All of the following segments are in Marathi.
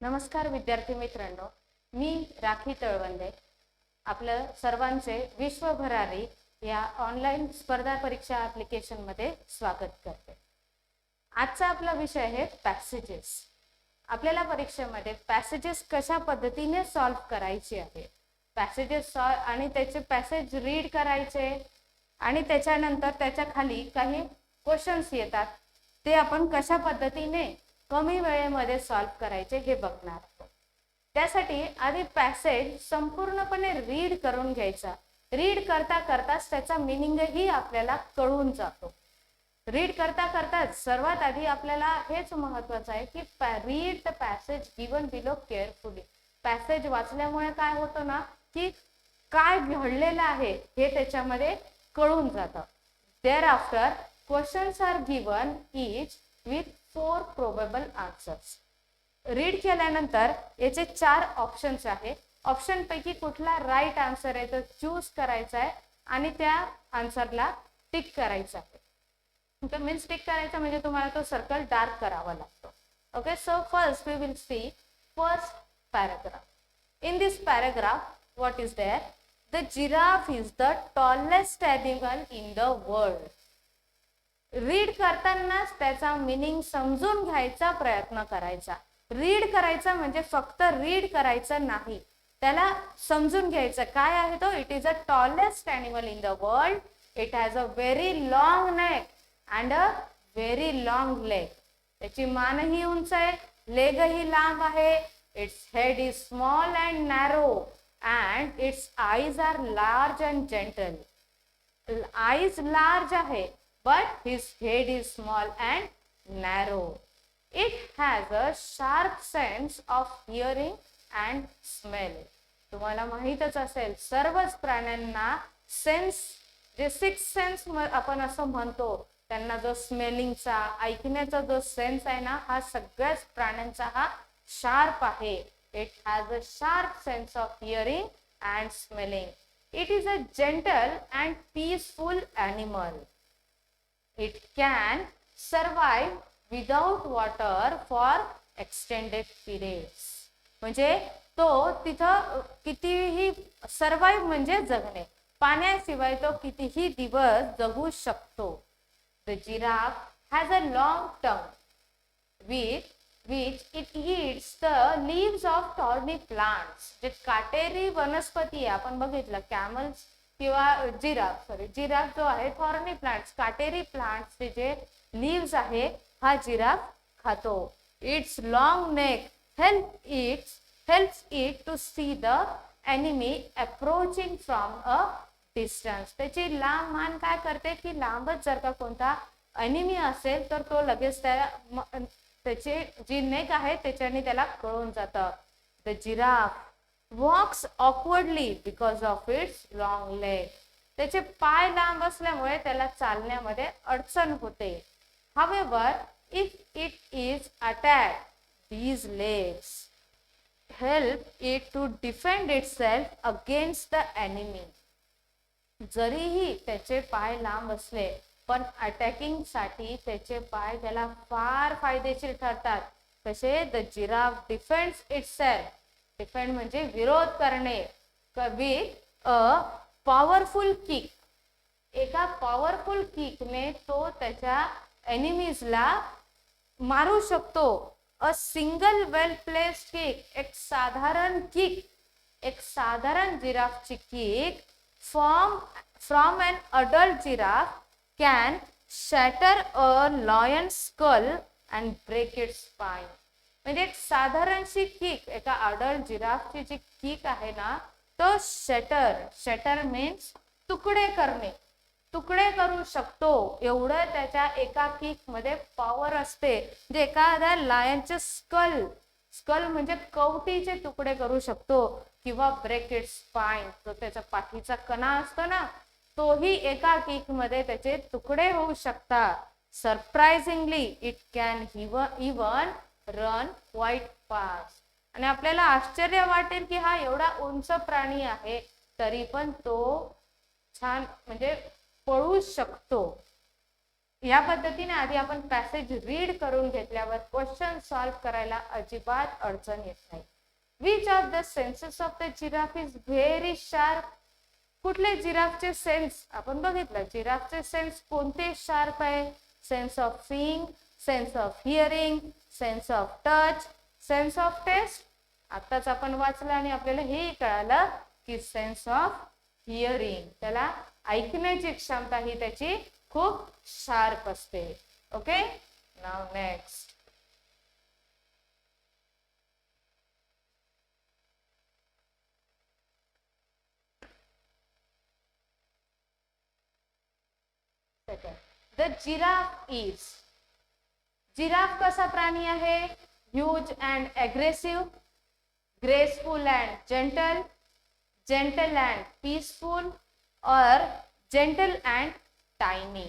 नमस्कार विद्यार्थी मित्रांनो मी राखी तळवंदे आपलं सर्वांचे विश्वभरारी या ऑनलाईन स्पर्धा परीक्षा ॲप्लिकेशनमध्ये स्वागत करते. आजचा आपला विषय आहे पॅसेजेस आपल्याला परीक्षेमध्ये पॅसेजेस कशा पद्धतीने सॉल्व्ह करायचे आहे? पॅसेजेस सॉल्व आणि त्याचे पॅसेज रीड करायचे आणि त्याच्यानंतर त्याच्याखाली काही क्वेश्चन्स येतात ते आपण कशा पद्धतीने कमी वेळेमध्ये सॉल्व्ह करायचे हे बघणार. आहोत त्यासाठी आधी पॅसेज संपूर्णपणे रीड करून घ्यायचा. रीड करता करताच त्याचा मिनिंगही आपल्याला कळून जातो. रीड करता करताच सर्वात आधी आपल्याला हेच महत्वाचं आहे की read the passage given below carefully passage वाचल्यामुळे काय होतं ना की काय घडलेलं आहे हे त्याच्यामध्ये कळून जातं. Thereafter questions are given each with four probable answers. Read केल्यानंतर याचे चार ऑप्शन्स आहे. ऑप्शन पैकी कुठला राईट आन्सर आहे तर चूज करायचा आहे आणि त्या आन्सरला टिक करायचा आहे. तर मीन्स टिक करायचा म्हणजे तुम्हाला तो सर्कल डार्क करावा लागतो. Okay so first we will see first paragraph in this paragraph what is there? The giraffe is the tallest animal in the world. Read करतानाच त्याचा मिनिंग समजून घ्यायचा प्रयत्न करायचा. रीड करायचा म्हणजे फक्त रीड करायचं नाही. त्याला समजून घ्यायचं. काय आहे तो? It is a tallest animal in the world it has a very long neck and a very long leg त्याची मानही उंच आहे लेगही लांब आहे. Its head is small and narrow and its eyes are large and gentle eyes large आहे. But his head is small and narrow. It has a sharp sense of hearing and smell. तुम्हाला माहीतच असेल सर्वच प्राण्यांना सेन्स जे सिक्स सेन्स आपण असं म्हणतो त्यांना जो स्मेलिंगचा ऐकण्याचा जो सेन्स आहे ना हा सगळ्याच प्राण्यांचा हा शार्प आहे it has a sharp sense of hearing and smelling it is a gentle and peaceful animal it can survive without water for extended periods. म्हणजे तो तिथं कितीही सर्वाईव्ह म्हणजे जगणे. पाण्याशिवाय तो कितीही दिवस जगू शकतो. The giraffe has a long tongue with which it eats the leaves of thorny plants जे काटेरी वनस्पती आहे आपण बघितलं कॅमल्स किंवा जिराफ सॉरी जिराफ जो आहे थॉर्नी प्लांट्स काटेरी प्लांट्सचे जे लिव्स आहे हा जिराफ खातो. Its long neck help its helps it to see the enemy approaching from a distance त्याची लांब मान काय करते? की लांबच जर का कोणता एनिमी असेल तर तो लगेच त्या त्याचे जी नेक आहे त्याच्याने त्याला कळून जातं. The giraffe walks awkwardly because of its long leg त्याचे पाय लांब असल्यामुळे त्याला चालण्यामध्ये अडचण होते. However if it is attack these legs help it to defend itself against the enemy जरीही त्याचे पाय लांब असले पण अटॅकिंगसाठी त्याचे पाय त्याला फार फायदेशीर ठरतात. कसे the giraffe defends itself defend म्हणजे विरोध करणे. विथ अ पॉवरफुल किक एका पॉवरफुल किकने तो त्याच्या एनिमीजला मारू शकतो. A single well place kick एक साधारण किक एक साधारण जिराफची kick from from an adult giraffe can shatter a lion skull and break it spine म्हणजे एक साधारणशी किक एका अडल्ट जिराफची जी किक आहे ना तो शटर शटर मीन्स तुकडे करणे. तुकडे करू शकतो एवढं त्याच्या एका किकमध्ये पॉवर असते जे एखाद्या लायनचे स्कल स्कल म्हणजे कवटीचे तुकडे करू शकतो किंवा ब्रेकेट स्पाइन जो त्याचा पाठीचा कणा असतो ना तोही एका किकमध्ये त्याचे तुकडे होऊ शकतात. Surprisingly it can even run white pass. आणि आपल्याला आश्चर्य वाटेल की हा एवढा उंच प्राणी आहे तरी पण तो छान म्हणजे पळू शकतो. या पद्धतीने आधी आपण पॅसेज रीड करून घेतल्यावर क्वेश्चन सॉल्व्ह करायला अजिबात अडचण येत नाही. Which of the senses of the giraffe is very sharp कुठले जिराफचे सेन्स आपण बघितलं जिराफचे सेन्स कोणते शार्प आहे? Sense of seeing sense of hearing sense of touch sense of taste आताच आपण वाचलं आणि आपल्याला हे कळालं की सेन्स ऑफ हिअरिंग त्याला ऐकण्याची क्षमता ही त्याची खूप शार्प असते. Okay now next the giraffe is giraffe कसा प्राणी आहे? Huge and aggressive, graceful and gentle gentle and peaceful, और जेंटल अँड टायनी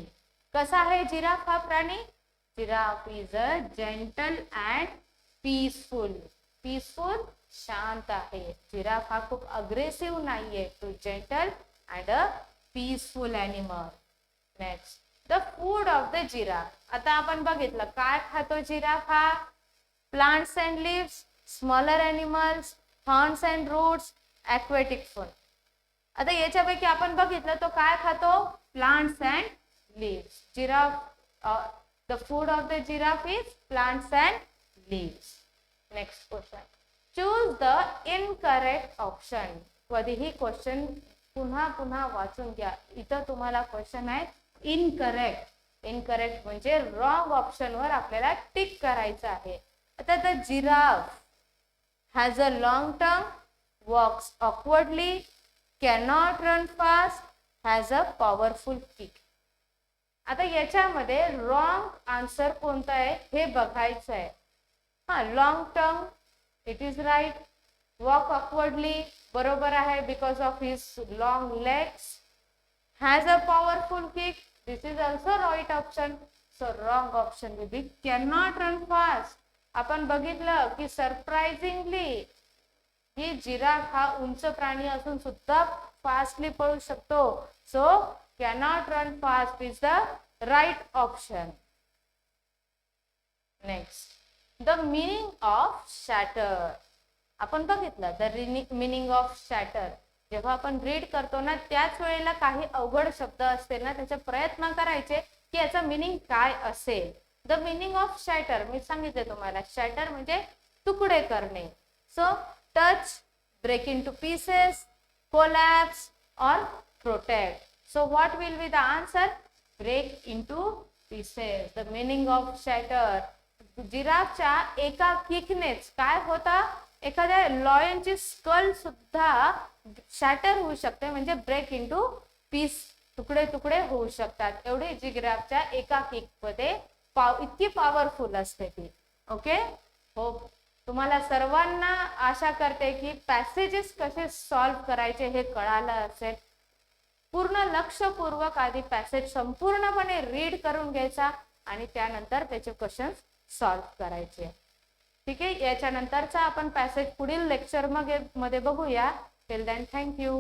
कसा आहे जिराफ हा प्राणी? Giraffe is a gentle and peaceful. Peaceful, शांत आहे. जिराफ हा खूप अग्रेसिव्ह नाहीये. तो gentle and a peaceful animal next the food of the giraffe आता आपण बघितलं काय खातो जिराफ हा? Plants and leaves smaller animals horns and roots aquatic food आता याच्यापैकी आपण बघितलं तो काय खातो? Plants and leaves giraffe the food of the giraffe is plants and leaves next question choose the incorrect option कधीही क्वेश्चन पुन्हा पुन्हा वाचून घ्या. इथं तुम्हाला क्वेश्चन आहे इनकरेक्ट इनकरेक्ट म्हणजे रॉंग ऑप्शनवर आपल्याला टिक करायचं आहे. आता the giraffe has a long term walks awkwardly cannot run fast has a powerful kick आता याच्यामध्ये रॉंग आन्सर कोणता आहे हे बघायचं आहे. हा long term it is right walk awkwardly बरोबर आहे because of his long legs has a powerful kick this is also right option so wrong option will be cannot run run fast आपण बघितलं की सरप्राइझिंगली ही जिराफ हा उंच प्राणी असून सुद्धा फास्टली पळू शकतो. So cannot run fast is the right option next the meaning of shatter आपण बघितलं द मिनिंग ऑफ शॅटर जेव्हा आपण रीड करतो ना त्याच वेळेला काही अवघड शब्द असते ना त्याचे प्रयत्न करायचे की याचा मिनिंग काय असेल. द मिनिंग ऑफ शॅटर मी सांगितले तुम्हाला शॅटर म्हणजे तुकडे करणे. So touch break into pieces collapse or protect so what will be the answer break into pieces the meaning of shatter जिराफच्या एका किकनेच काय होता? एखाद्या लॉयनची स्कल सुद्धा शॅटर होऊ शकते म्हणजे ब्रेक इंटू पीस तुकडे तुकडे होऊ शकतात. एवढे जिग्राफच्या एका किकमध्ये पाव इतकी पॉवरफुल असते ती. ओके हो. तुम्हाला सर्वांना आशा करते की पॅसेजेस कसे सॉल्व्ह करायचे हे कळालं असेल. पूर्ण लक्षपूर्वक आधी पॅसेज संपूर्णपणे रीड करून घ्यायचा आणि त्यानंतर त्याचे क्वेश्चन्स सॉल्व्ह करायचे. ठीक आहे? याच्यानंतरचा आपण पॅसेज पुढील लेक्चरमध्ये बघूया. Till then thank you